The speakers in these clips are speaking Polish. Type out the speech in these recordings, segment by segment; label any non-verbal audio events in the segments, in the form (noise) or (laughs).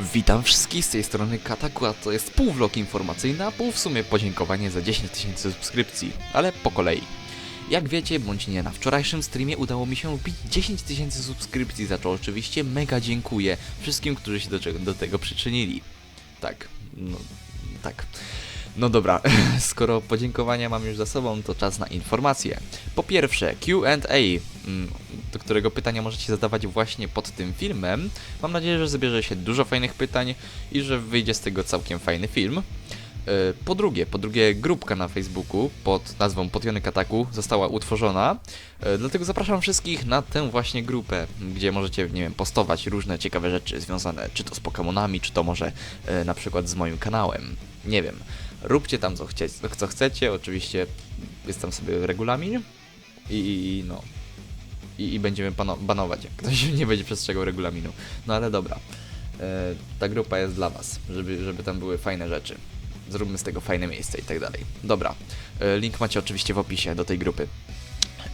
Witam wszystkich z tej strony Kataku, a to jest pół vlog informacyjny, a pół w sumie podziękowanie za 10 tysięcy subskrypcji, ale po kolei. Jak wiecie, bądź nie, na wczorajszym streamie udało mi się wbić 10 tysięcy subskrypcji, za co oczywiście mega dziękuję wszystkim, którzy się do, do tego przyczynili. Tak, no, tak. No dobra, (laughs) skoro podziękowania mam już za sobą, to czas na informacje. Po pierwsze, QA, mm, do którego pytania możecie zadawać właśnie pod tym filmem. Mam nadzieję, że zbierze się dużo fajnych pytań i że wyjdzie z tego całkiem fajny film. E, Po drugie, po drugie, grupka na Facebooku pod nazwą Potionek Ataku została utworzona, e, dlatego zapraszam wszystkich na tę właśnie grupę, gdzie możecie, nie wiem, postować różne ciekawe rzeczy związane czy to z Pokémonami, czy to może e, na przykład z moim kanałem. Nie wiem. Róbcie tam co, chcie, co chcecie, oczywiście jest tam sobie regulamin i no. I, i będziemy banować, jak ktoś (laughs) nie będzie przestrzegał regulaminu. No ale dobra. E, ta grupa jest dla was, żeby, żeby tam były fajne rzeczy. Zróbmy z tego fajne miejsce i tak dalej. Dobra. E, link macie oczywiście w opisie do tej grupy.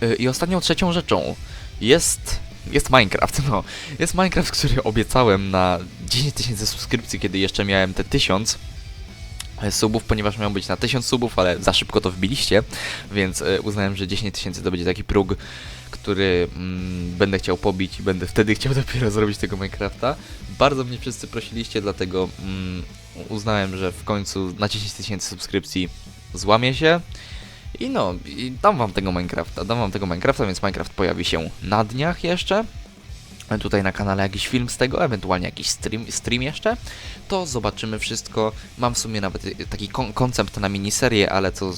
E, I ostatnią trzecią rzeczą jest. Jest Minecraft, (laughs) no. Jest Minecraft, który obiecałem na 10 tysięcy subskrypcji, kiedy jeszcze miałem te 1000 subów, ponieważ miał być na 1000 subów, ale za szybko to wbiliście, więc e, uznałem, że 10 tysięcy to będzie taki próg, który mm, będę chciał pobić i będę wtedy chciał (laughs) dopiero zrobić tego Minecrafta. Bardzo mnie wszyscy prosiliście, dlatego mm, uznałem, że w końcu na 10 tysięcy subskrypcji złamię się. I no, i dam wam tego Minecrafta, dam wam tego Minecrafta, więc Minecraft pojawi się na dniach jeszcze. Tutaj na kanale jakiś film z tego, ewentualnie jakiś stream, stream jeszcze, to zobaczymy wszystko. Mam w sumie nawet y, taki kon koncept na miniserię, ale co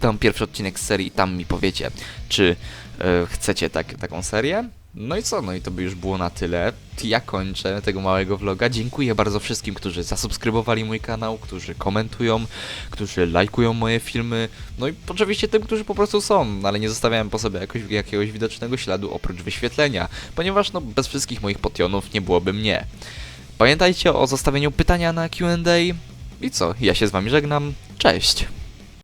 ten pierwszy odcinek z serii, tam mi powiecie, czy e, chcecie tak, taką serię. No i co, no i to by już było na tyle. Ja kończę tego małego vloga. Dziękuję bardzo wszystkim, którzy zasubskrybowali mój kanał, którzy komentują, którzy lajkują moje filmy. No i oczywiście tym, którzy po prostu są, ale nie zostawiałem po sobie jakoś, jakiegoś widocznego śladu oprócz wyświetlenia, ponieważ no bez wszystkich moich potionów nie byłoby mnie. Pamiętajcie o zostawieniu pytania na Q&A. I co, ja się z wami żegnam. Cześć!